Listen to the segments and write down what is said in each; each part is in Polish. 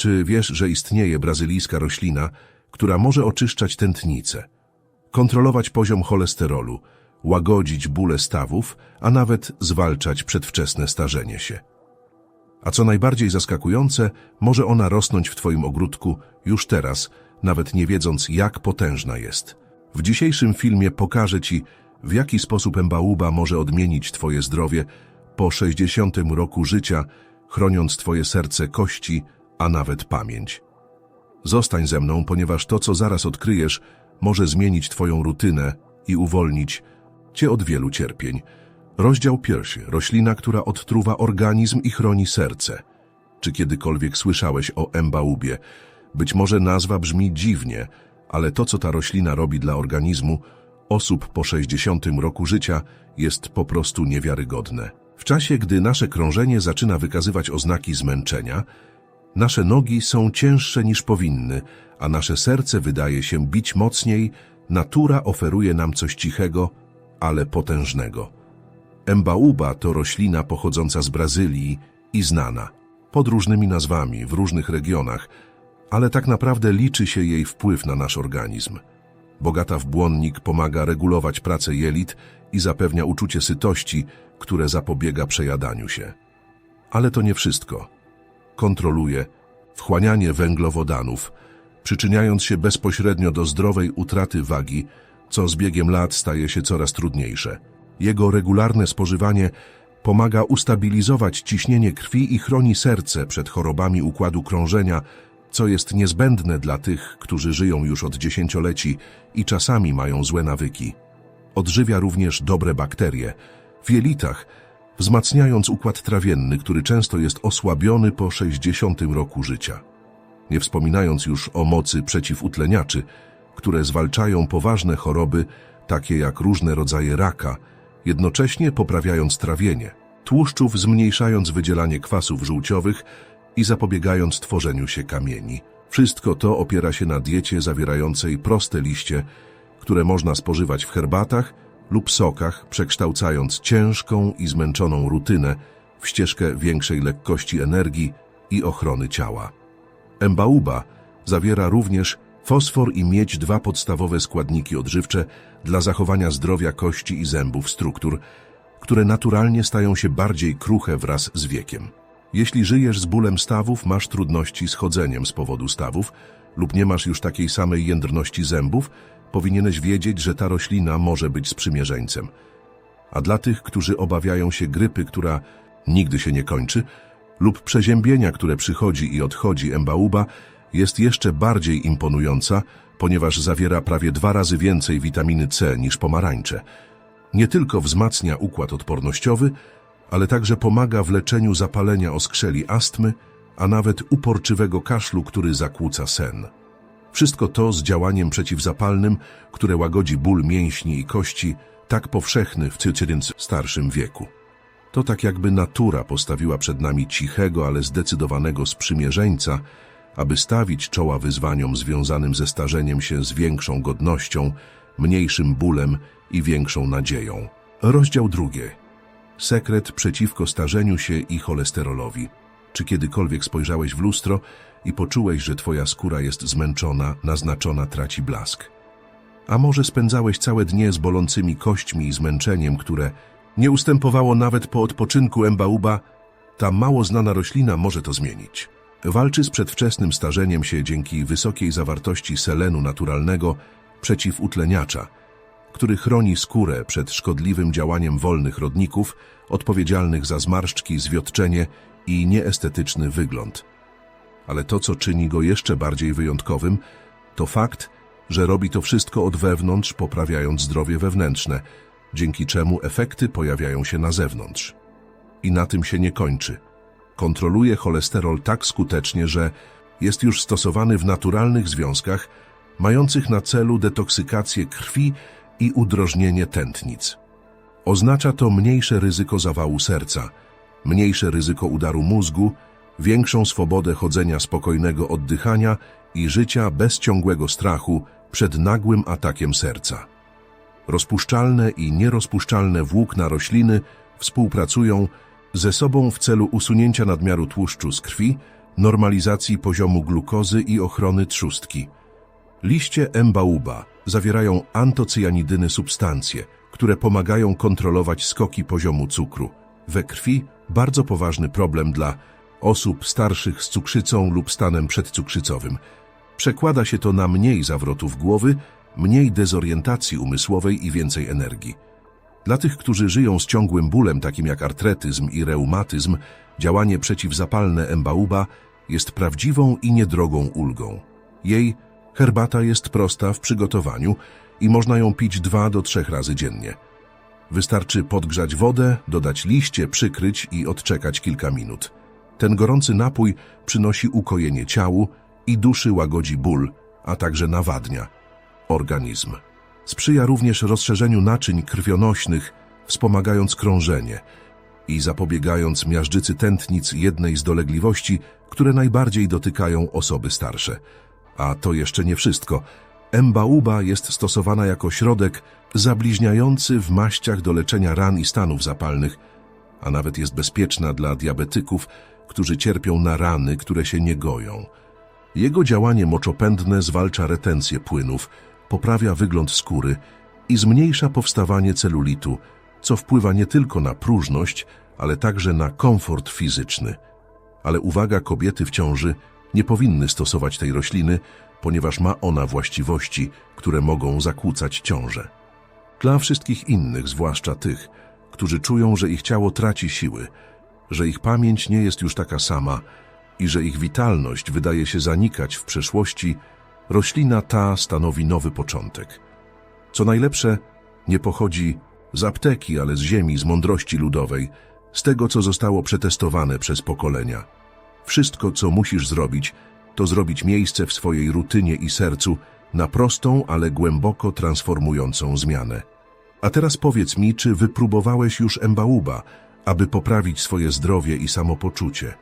Czy wiesz, że istnieje brazylijska roślina, która może oczyszczać tętnicę, kontrolować poziom cholesterolu, łagodzić bóle stawów, a nawet zwalczać przedwczesne starzenie się? A co najbardziej zaskakujące, może ona rosnąć w Twoim ogródku już teraz, nawet nie wiedząc, jak potężna jest. W dzisiejszym filmie pokażę Ci, w jaki sposób embauba może odmienić Twoje zdrowie po 60 roku życia, chroniąc Twoje serce, kości, a nawet pamięć. Zostań ze mną, ponieważ to, co zaraz odkryjesz, może zmienić Twoją rutynę i uwolnić Cię od wielu cierpień. Rozdział pierwszy. Roślina, która odtruwa organizm i chroni serce. Czy kiedykolwiek słyszałeś o embaubie? Być może nazwa brzmi dziwnie, ale to, co ta roślina robi dla organizmu osób po 60 roku życia, jest po prostu niewiarygodne. W czasie, gdy nasze krążenie zaczyna wykazywać oznaki zmęczenia, nasze nogi są cięższe niż powinny, a nasze serce wydaje się bić mocniej, natura oferuje nam coś cichego, ale potężnego. Embauba to roślina pochodząca z Brazylii i znana, pod różnymi nazwami, w różnych regionach, ale tak naprawdę liczy się jej wpływ na nasz organizm. Bogata w błonnik pomaga regulować pracę jelit i zapewnia uczucie sytości, które zapobiega przejadaniu się. Ale to nie wszystko. Kontroluje wchłanianie węglowodanów, przyczyniając się bezpośrednio do zdrowej utraty wagi, co z biegiem lat staje się coraz trudniejsze. Jego regularne spożywanie pomaga ustabilizować ciśnienie krwi i chroni serce przed chorobami układu krążenia, co jest niezbędne dla tych, którzy żyją już od dziesięcioleci i czasami mają złe nawyki. Odżywia również dobre bakterie w jelitach, wzmacniając układ trawienny, który często jest osłabiony po 60 roku życia. Nie wspominając już o mocy przeciwutleniaczy, które zwalczają poważne choroby, takie jak różne rodzaje raka, jednocześnie poprawiając trawienie, tłuszczów zmniejszając wydzielanie kwasów żółciowych i zapobiegając tworzeniu się kamieni. Wszystko to opiera się na diecie zawierającej proste liście, które można spożywać w herbatach lub sokach, przekształcając ciężką i zmęczoną rutynę w ścieżkę większej lekkości energii i ochrony ciała. Embauba zawiera również fosfor i miedź, dwa podstawowe składniki odżywcze dla zachowania zdrowia kości i zębów struktur, które naturalnie stają się bardziej kruche wraz z wiekiem. Jeśli żyjesz z bólem stawów, masz trudności z chodzeniem z powodu stawów lub nie masz już takiej samej jędrności zębów, powinieneś wiedzieć, że ta roślina może być sprzymierzeńcem. A dla tych, którzy obawiają się grypy, która nigdy się nie kończy, lub przeziębienia, które przychodzi i odchodzi embauba, jest jeszcze bardziej imponująca, ponieważ zawiera prawie dwa razy więcej witaminy C niż pomarańcze. Nie tylko wzmacnia układ odpornościowy, ale także pomaga w leczeniu zapalenia oskrzeli astmy, a nawet uporczywego kaszlu, który zakłóca sen. Wszystko to z działaniem przeciwzapalnym, które łagodzi ból mięśni i kości, tak powszechny w cycyrync starszym wieku. To tak jakby natura postawiła przed nami cichego, ale zdecydowanego sprzymierzeńca, aby stawić czoła wyzwaniom związanym ze starzeniem się z większą godnością, mniejszym bólem i większą nadzieją. Rozdział drugi. Sekret przeciwko starzeniu się i cholesterolowi. Czy kiedykolwiek spojrzałeś w lustro i poczułeś, że twoja skóra jest zmęczona, naznaczona, traci blask? A może spędzałeś całe dnie z bolącymi kośćmi i zmęczeniem, które nie ustępowało nawet po odpoczynku embauba? Ta mało znana roślina może to zmienić. Walczy z przedwczesnym starzeniem się dzięki wysokiej zawartości selenu naturalnego przeciwutleniacza, który chroni skórę przed szkodliwym działaniem wolnych rodników odpowiedzialnych za zmarszczki, zwiotczenie i nieestetyczny wygląd. Ale to, co czyni go jeszcze bardziej wyjątkowym, to fakt, że robi to wszystko od wewnątrz, poprawiając zdrowie wewnętrzne, dzięki czemu efekty pojawiają się na zewnątrz. I na tym się nie kończy. Kontroluje cholesterol tak skutecznie, że jest już stosowany w naturalnych związkach, mających na celu detoksykację krwi i udrożnienie tętnic. Oznacza to mniejsze ryzyko zawału serca, mniejsze ryzyko udaru mózgu, większą swobodę chodzenia spokojnego oddychania i życia bez ciągłego strachu przed nagłym atakiem serca. Rozpuszczalne i nierozpuszczalne włókna rośliny współpracują ze sobą w celu usunięcia nadmiaru tłuszczu z krwi, normalizacji poziomu glukozy i ochrony trzustki. Liście embauba zawierają antocyjanidyny substancje, które pomagają kontrolować skoki poziomu cukru. We krwi bardzo poważny problem dla osób starszych z cukrzycą lub stanem przedcukrzycowym. Przekłada się to na mniej zawrotów głowy, mniej dezorientacji umysłowej i więcej energii. Dla tych, którzy żyją z ciągłym bólem, takim jak artretyzm i reumatyzm, działanie przeciwzapalne embauba jest prawdziwą i niedrogą ulgą. Jej herbata jest prosta w przygotowaniu i można ją pić dwa do trzech razy dziennie. Wystarczy podgrzać wodę, dodać liście, przykryć i odczekać kilka minut. Ten gorący napój przynosi ukojenie ciału i duszy łagodzi ból, a także nawadnia organizm. Sprzyja również rozszerzeniu naczyń krwionośnych, wspomagając krążenie i zapobiegając miażdżycy tętnic jednej z dolegliwości, które najbardziej dotykają osoby starsze. A to jeszcze nie wszystko. Embauba jest stosowana jako środek zabliźniający w maściach do leczenia ran i stanów zapalnych, a nawet jest bezpieczna dla diabetyków, którzy cierpią na rany, które się nie goją. Jego działanie moczopędne zwalcza retencję płynów, poprawia wygląd skóry i zmniejsza powstawanie celulitu, co wpływa nie tylko na próżność, ale także na komfort fizyczny. Ale uwaga, kobiety w ciąży nie powinny stosować tej rośliny, ponieważ ma ona właściwości, które mogą zakłócać ciążę. Dla wszystkich innych, zwłaszcza tych, którzy czują, że ich ciało traci siły, że ich pamięć nie jest już taka sama i że ich witalność wydaje się zanikać w przeszłości, roślina ta stanowi nowy początek. Co najlepsze, nie pochodzi z apteki, ale z ziemi, z mądrości ludowej, z tego, co zostało przetestowane przez pokolenia. Wszystko, co musisz zrobić, to zrobić miejsce w swojej rutynie i sercu na prostą, ale głęboko transformującą zmianę. A teraz powiedz mi, czy wypróbowałeś już embauba, aby poprawić swoje zdrowie i samopoczucie?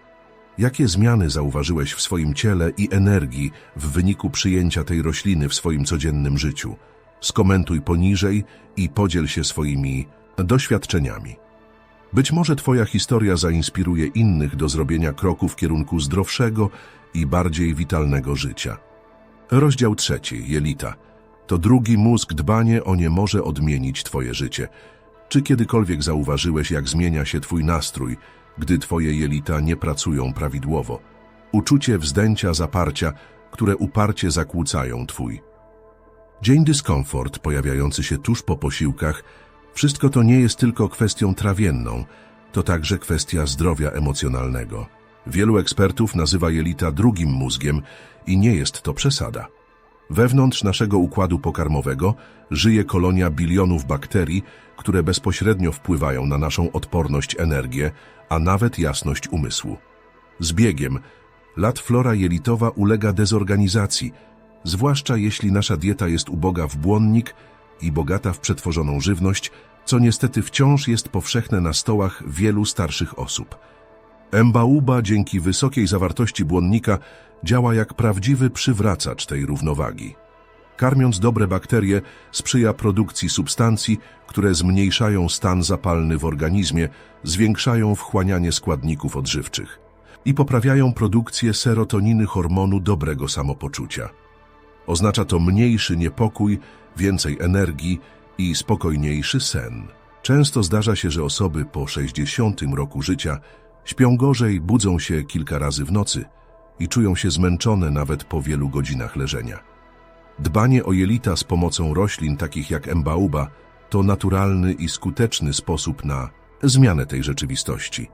Jakie zmiany zauważyłeś w swoim ciele i energii w wyniku przyjęcia tej rośliny w swoim codziennym życiu? Skomentuj poniżej i podziel się swoimi doświadczeniami. Być może Twoja historia zainspiruje innych do zrobienia kroku w kierunku zdrowszego i bardziej witalnego życia. Rozdział trzeci, jelita. To drugi mózg, dbanie o nie może odmienić Twoje życie. Czy kiedykolwiek zauważyłeś, jak zmienia się Twój nastrój, gdy Twoje jelita nie pracują prawidłowo? Uczucie wzdęcia, zaparcia, które uparcie zakłócają Twój. Dzień dyskomfort pojawiający się tuż po posiłkach, wszystko to nie jest tylko kwestią trawienną, to także kwestia zdrowia emocjonalnego. Wielu ekspertów nazywa jelita drugim mózgiem i nie jest to przesada. Wewnątrz naszego układu pokarmowego żyje kolonia bilionów bakterii, które bezpośrednio wpływają na naszą odporność, energię, a nawet jasność umysłu. Z biegiem lat flora jelitowa ulega dezorganizacji, zwłaszcza jeśli nasza dieta jest uboga w błonnik i bogata w przetworzoną żywność, co niestety wciąż jest powszechne na stołach wielu starszych osób. Embauba dzięki wysokiej zawartości błonnika działa jak prawdziwy przywracacz tej równowagi. Karmiąc dobre bakterie sprzyja produkcji substancji, które zmniejszają stan zapalny w organizmie, zwiększają wchłanianie składników odżywczych i poprawiają produkcję serotoniny hormonu dobrego samopoczucia. Oznacza to mniejszy niepokój, więcej energii i spokojniejszy sen. Często zdarza się, że osoby po 60 roku życia śpią gorzej, budzą się kilka razy w nocy i czują się zmęczone nawet po wielu godzinach leżenia. Dbanie o jelita z pomocą roślin takich jak embauba to naturalny i skuteczny sposób na zmianę tej rzeczywistości.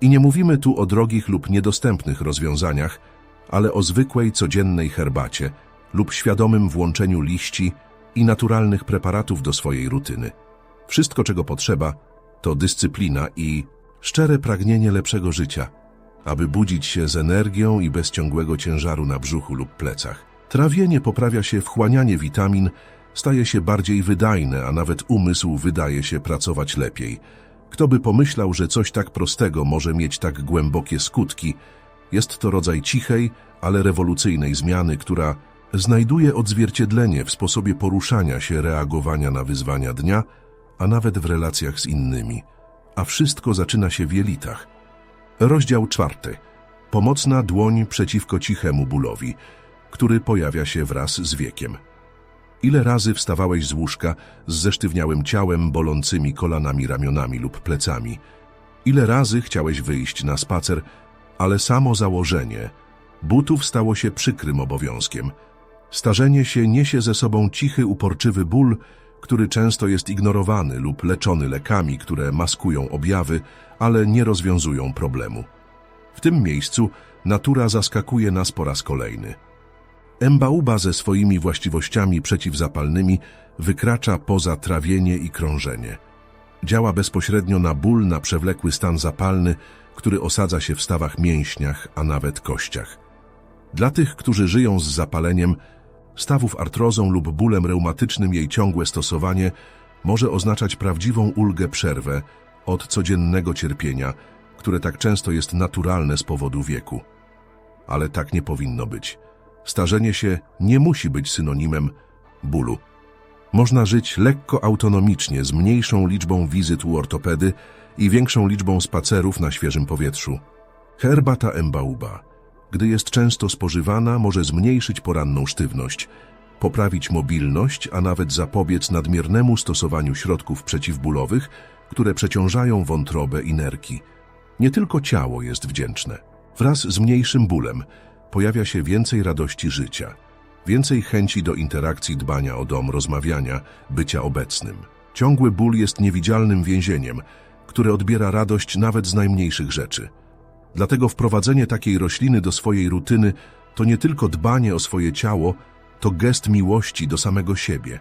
I nie mówimy tu o drogich lub niedostępnych rozwiązaniach, ale o zwykłej, codziennej herbacie lub świadomym włączeniu liści i naturalnych preparatów do swojej rutyny. Wszystko, czego potrzeba, to dyscyplina i szczere pragnienie lepszego życia, aby budzić się z energią i bez ciągłego ciężaru na brzuchu lub plecach. Trawienie poprawia się wchłanianie witamin, staje się bardziej wydajne, a nawet umysł wydaje się pracować lepiej. Kto by pomyślał, że coś tak prostego może mieć tak głębokie skutki? Jest to rodzaj cichej, ale rewolucyjnej zmiany, która znajduje odzwierciedlenie w sposobie poruszania się, reagowania na wyzwania dnia, a nawet w relacjach z innymi. A wszystko zaczyna się w jelitach. Rozdział czwarty. Pomocna dłoń przeciwko cichemu bólowi, który pojawia się wraz z wiekiem. Ile razy wstawałeś z łóżka z zesztywniałym ciałem, bolącymi kolanami, ramionami lub plecami? Ile razy chciałeś wyjść na spacer, ale samo założenie butów stało się przykrym obowiązkiem. Starzenie się niesie ze sobą cichy, uporczywy ból, który często jest ignorowany lub leczony lekami, które maskują objawy, ale nie rozwiązują problemu. W tym miejscu natura zaskakuje nas po raz kolejny. Embauba ze swoimi właściwościami przeciwzapalnymi wykracza poza trawienie i krążenie. Działa bezpośrednio na ból, na przewlekły stan zapalny, który osadza się w stawach mięśniach, a nawet kościach. Dla tych, którzy żyją z zapaleniem, stawów artrozą lub bólem reumatycznym jej ciągłe stosowanie może oznaczać prawdziwą ulgę przerwę od codziennego cierpienia, które tak często jest naturalne z powodu wieku. Ale tak nie powinno być. Starzenie się nie musi być synonimem bólu. Można żyć lekko autonomicznie, z mniejszą liczbą wizyt u ortopedy i większą liczbą spacerów na świeżym powietrzu. Herbata embauba, gdy jest często spożywana, może zmniejszyć poranną sztywność, poprawić mobilność, a nawet zapobiec nadmiernemu stosowaniu środków przeciwbólowych, które przeciążają wątrobę i nerki. Nie tylko ciało jest wdzięczne. Wraz z mniejszym bólem pojawia się więcej radości życia, więcej chęci do interakcji, dbania o dom, rozmawiania, bycia obecnym. Ciągły ból jest niewidzialnym więzieniem, które odbiera radość nawet z najmniejszych rzeczy. Dlatego wprowadzenie takiej rośliny do swojej rutyny to nie tylko dbanie o swoje ciało, to gest miłości do samego siebie.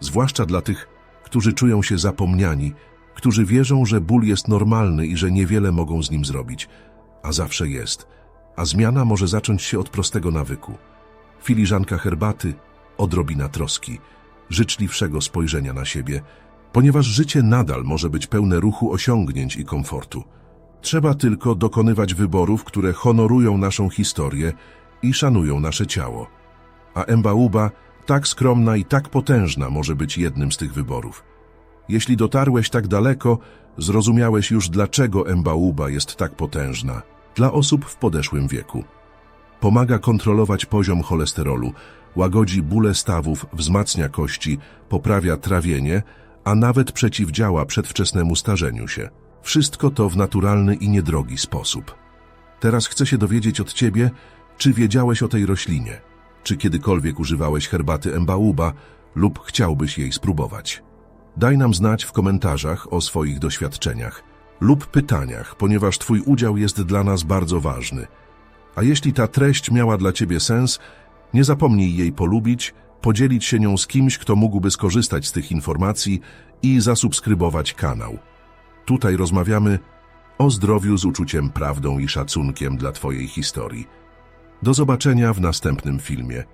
Zwłaszcza dla tych, którzy czują się zapomniani, którzy wierzą, że ból jest normalny i że niewiele mogą z nim zrobić, a zawsze jest. A zmiana może zacząć się od prostego nawyku. Filiżanka herbaty, odrobina troski, życzliwszego spojrzenia na siebie, ponieważ życie nadal może być pełne ruchu osiągnięć i komfortu. Trzeba tylko dokonywać wyborów, które honorują naszą historię i szanują nasze ciało. A Embauba, tak skromna i tak potężna, może być jednym z tych wyborów. Jeśli dotarłeś tak daleko, zrozumiałeś już, dlaczego Embauba jest tak potężna. Dla osób w podeszłym wieku. Pomaga kontrolować poziom cholesterolu, łagodzi bóle stawów, wzmacnia kości, poprawia trawienie, a nawet przeciwdziała przedwczesnemu starzeniu się. Wszystko to w naturalny i niedrogi sposób. Teraz chcę się dowiedzieć od Ciebie, czy wiedziałeś o tej roślinie, czy kiedykolwiek używałeś herbaty embauba lub chciałbyś jej spróbować. Daj nam znać w komentarzach o swoich doświadczeniach lub pytaniach, ponieważ Twój udział jest dla nas bardzo ważny. A jeśli ta treść miała dla Ciebie sens, nie zapomnij jej polubić, podzielić się nią z kimś, kto mógłby skorzystać z tych informacji i zasubskrybować kanał. Tutaj rozmawiamy o zdrowiu z uczuciem, prawdą i szacunkiem dla Twojej historii. Do zobaczenia w następnym filmie.